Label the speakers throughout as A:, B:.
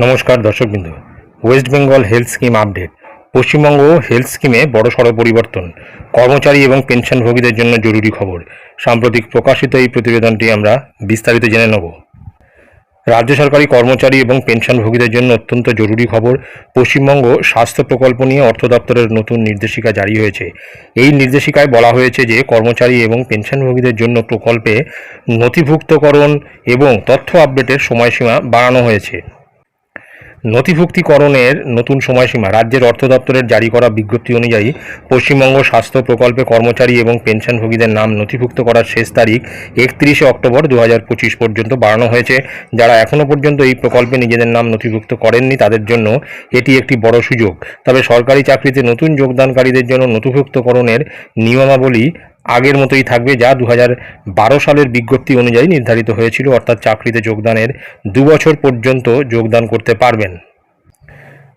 A: নমস্কার দর্শকবৃন্দ। West Bengal health scheme update. Paschimbanga health স্কিমে বড়সড় পরিবর্তন, কর্মচারী এবং পেনশনভোগীদের জন্য জরুরি খবর। সাম্প্রতিক প্রকাশিত এই প্রতিবেদনটি আমরা বিস্তারিত জেনে নেব। রাজ্য সরকারি কর্মচারী এবং পেনশনভোগীদের জন্য অত্যন্ত জরুরি খবর। পশ্চিমবঙ্গ স্বাস্থ্য প্রকল্প নিয়ে অর্থ দপ্তরের নতুন নির্দেশিকা জারি হয়েছে। এই নির্দেশিকায় বলা হয়েছে যে, কর্মচারী এবং পেনশনভোগীদের জন্য প্রকল্পে নথিভুক্তকরণ এবং তথ্য আপডেটের সময়সীমা বাড়ানো হয়েছে। নথিভুক্তিকরণের নতুন সময়সীমা। রাজ্যের অর্থ দপ্তরের জারি করা বিজ্ঞপ্তি অনুযায়ী, পশ্চিমবঙ্গ স্বাস্থ্য প্রকল্পে কর্মচারী এবং পেনশনভোগীদের নাম নথিভুক্ত করার শেষ তারিখ একত্রিশে অক্টোবর দু পর্যন্ত বাড়ানো হয়েছে। যারা এখনও পর্যন্ত এই প্রকল্পে নিজেদের নাম নথিভুক্ত করেননি, তাদের জন্য এটি একটি বড় সুযোগ। তবে সরকারি চাকরিতে নতুন যোগদানকারীদের জন্য নথিভুক্তকরণের নিয়মাবলী আগের মতোই থাকবে, যা দু সালের বিজ্ঞপ্তি অনুযায়ী নির্ধারিত হয়েছিল, অর্থাৎ চাকরিতে যোগদানের দু বছর পর্যন্ত যোগদান করতে পারবেন।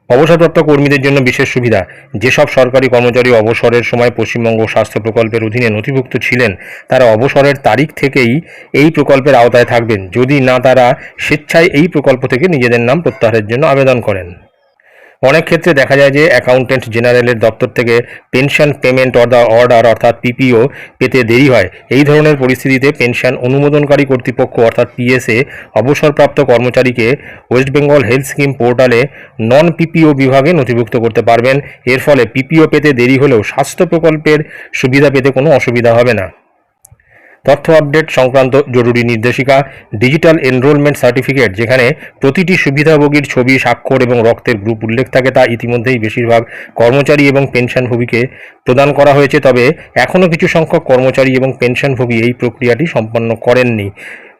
A: অবসরপ্রাপ্ত কর্মীদের জন্য বিশেষ সুবিধা, যেসব সরকারি কর্মচারী অবসরের সময় পশ্চিমবঙ্গ স্বাস্থ্য প্রকল্পের অধীনে নথিভুক্ত ছিলেন, তারা অবসরের তারিখ থেকেই এই প্রকল্পের আওতায় থাকবেন। যদি না তারা স্বেচ্ছায় এই প্রকল্প থেকে নিজেদের নাম প্রত্যাহারের জন্য আবেদন করেন। অনেক ক্ষেত্রে দেখা যায় যে অ্যাকাউন্টেন্ট জেনারেলের দপ্তর থেকে পেনশন পেমেন্ট অর্ডার অর্থাৎ পিপিও পেতে দেরি হয়। এই ধরনের পরিস্থিতিতে পেনশন অনুমোদনকারী কর্তৃপক্ষ অর্থাৎ পিএসএ অবসরপ্রাপ্ত কর্মচারীকে ওয়েস্ট বেঙ্গল হেলথ স্কিম পোর্টালে নন পিপিও বিভাগে নথিভুক্ত করতে পারবেন। এর ফলে পিপিও পেতে দেরি হলেও স্বাস্থ্য প্রকল্পের সুবিধা পেতে কোনো অসুবিধা হবে না। তথ্য আপডেট সংক্রান্ত জরুরি নির্দেশিকা, ডিজিটাল এনরোলমেন্ট সার্টিফিকেট, যেখানে প্রতিটি সুবিধাভোগীর ছবি, স্বাক্ষর এবং রক্তের গ্রুপ উল্লেখ থাকে, তা ইতিমধ্যেই বেশিরভাগ কর্মচারী এবং পেনশনভোগীকে প্রদান করা হয়েছে। তবে এখনও কিছু সংখ্যক কর্মচারী এবং পেনশনভোগী এই প্রক্রিয়াটি সম্পন্ন করেননি।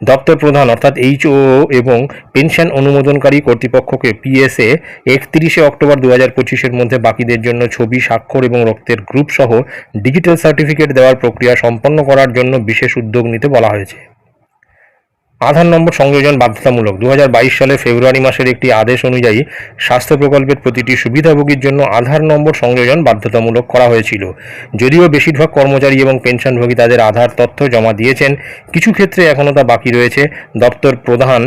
A: দপ্তর প্রধান অর্থাৎ এইচও এবং পেনশন অনুমোদনকারী কর্তৃপক্ষকে পিএসএ একত্রিশে অক্টোবর দু হাজার পঁচিশের মধ্যে বাকিদের জন্য ছবি, স্বাক্ষর এবং রক্তের গ্রুপ সহ ডিজিটাল সার্টিফিকেট দেওয়ার প্রক্রিয়া সম্পন্ন করার জন্য বিশেষ উদ্যোগ নিতে বলা হয়েছে। আধার নম্বর সংযোজন বাধ্যতামূলক। দু সালের ফেব্রুয়ারি মাসের একটি আদেশ অনুযায়ী স্বাস্থ্য প্রকল্পের প্রতিটি সুবিধাভোগীর জন্য আধার নম্বর সংযোজন বাধ্যতামূলক করা হয়েছিল। যদিও বেশিরভাগ কর্মচারী এবং পেনশনভোগী তাদের আধার তথ্য জমা দিয়েছেন, কিছু ক্ষেত্রে এখনও তা বাকি রয়েছে। দপ্তর প্রধান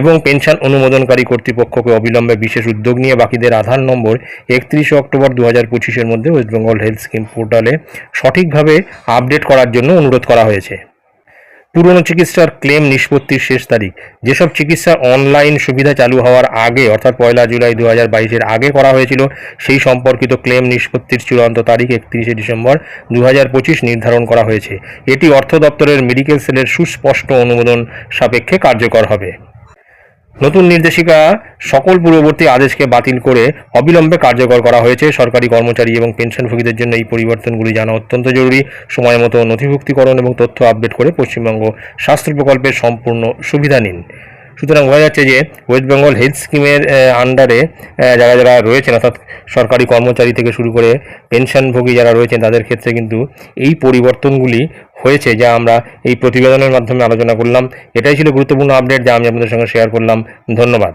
A: এবং পেনশন অনুমোদনকারী কর্তৃপক্ষকে অবিলম্বে বিশেষ উদ্যোগ নিয়ে বাকিদের আধার নম্বর একত্রিশে অক্টোবর দু হাজার পঁচিশের মধ্যে ওয়েস্ট বেঙ্গল হেলথ স্কিম পোর্টালে সঠিকভাবে আপডেট করার জন্য অনুরোধ করা হয়েছে। পুরনো চিকিৎসার ক্লেম নিষ্পত্তির শেষ তারিখ। যেসব চিকিৎসা অনলাইন সুবিধা চালু হওয়ার আগে, অর্থাৎ পয়লা জুলাই দু হাজার বাইশের আগে করা হয়েছিল, সেই সম্পর্কিত ক্লেম নিষ্পত্তির চূড়ান্ত তারিখ একত্রিশে ডিসেম্বর দু হাজার পঁচিশ নির্ধারণ করা হয়েছে। এটি অর্থ দপ্তরের মেডিকেল সেলের সুস্পষ্ট অনুমোদন সাপেক্ষে কার্যকর হবে। নতুন নির্দেশিকা সকল পূর্ববর্তী আদেশকে বাতিল করে অবিলম্বে কার্যকর করা হয়েছে। সরকারি কর্মচারী এবং পেনশনভোগীদের জন্য এই পরিবর্তনগুলি জানা অত্যন্ত জরুরি। সময় মতো নথিভুক্তিকরণ এবং তথ্য আপডেট করে পশ্চিমবঙ্গ স্বাস্থ্য প্রকল্পের সম্পূর্ণ সুবিধা নিন। সুতরাং বোঝা যাচ্ছে যে ওয়েস্ট বেঙ্গল হেলথ স্কিমের আন্ডারে যারা যারা রয়েছেন, অর্থাৎ সরকারি কর্মচারী থেকে শুরু করে পেনশনভোগী যারা রয়েছেন, তাদের ক্ষেত্রে কিন্তু এই পরিবর্তনগুলি হয়েছে, যা আমরা এই প্রতিবেদনের মাধ্যমে আলোচনা করলাম। এটাই ছিল গুরুত্বপূর্ণ আপডেট যা আমি আপনাদের সঙ্গে শেয়ার করলাম। ধন্যবাদ।